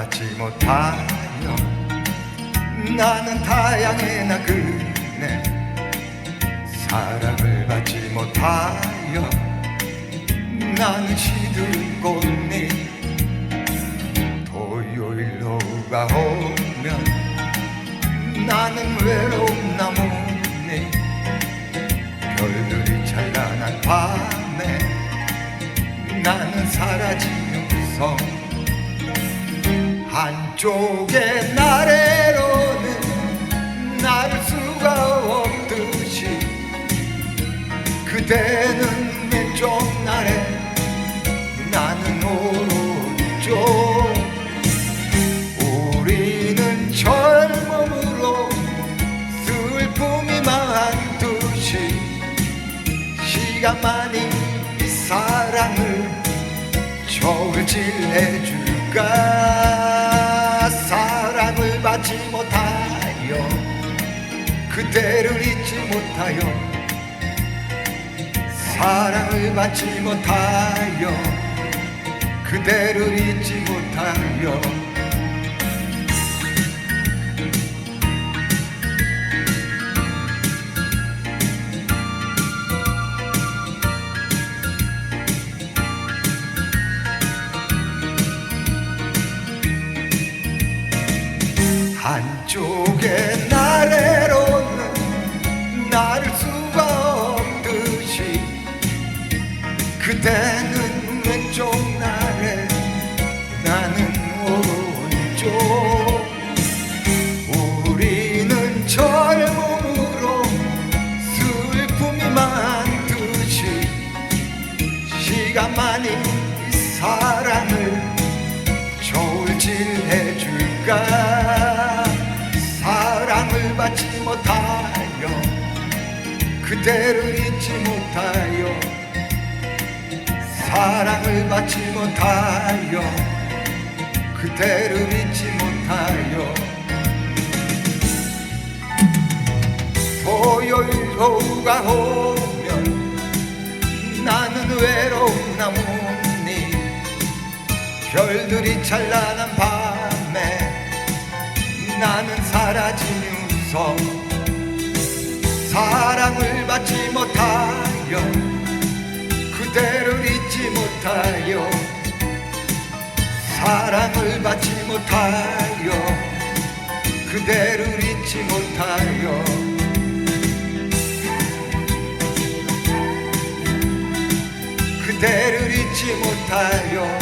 받지 못하여. 나는 타양에나 그네. 사랑을 받지 못하여. 나는 시들꽃잎. 토요일 오후가 오면 나는 외로운 나뭇잎. 별들이 찬란한 밤에 나는 사라지는 성 한쪽의 나래로는 나를 수가 없듯이 그대는 왼쪽 나래 나는 오른쪽. 우리는 젊음으로 슬픔이 많듯이 시간만이 이 사랑을 저울질해줄까 받지 못하여 그대를 잊지 못하여 사랑을 받지 못하여 그대를 잊지 못하여 한쪽의 나래로는 나를 수가 없듯이 그대는 왼쪽 나래 나는 오른쪽. 우리는 젊음으로 슬픔이 많듯이 시간만이 그대를 잊지 못하여 사랑을 받지 못하여 그대를 잊지 못하여 토요일 오후가 오면 나는 외로운 나뭇잎 별들이 찬란한 밤에 나는 사라지는 성 사랑을 받지 못하여 그대를 잊지 못하여 사랑을 받지 못하여 그대를 잊지 못하여. 그대를 잊지 못하여.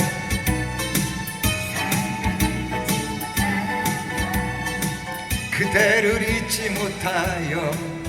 그대를 잊지 못하여